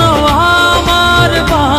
আমার বা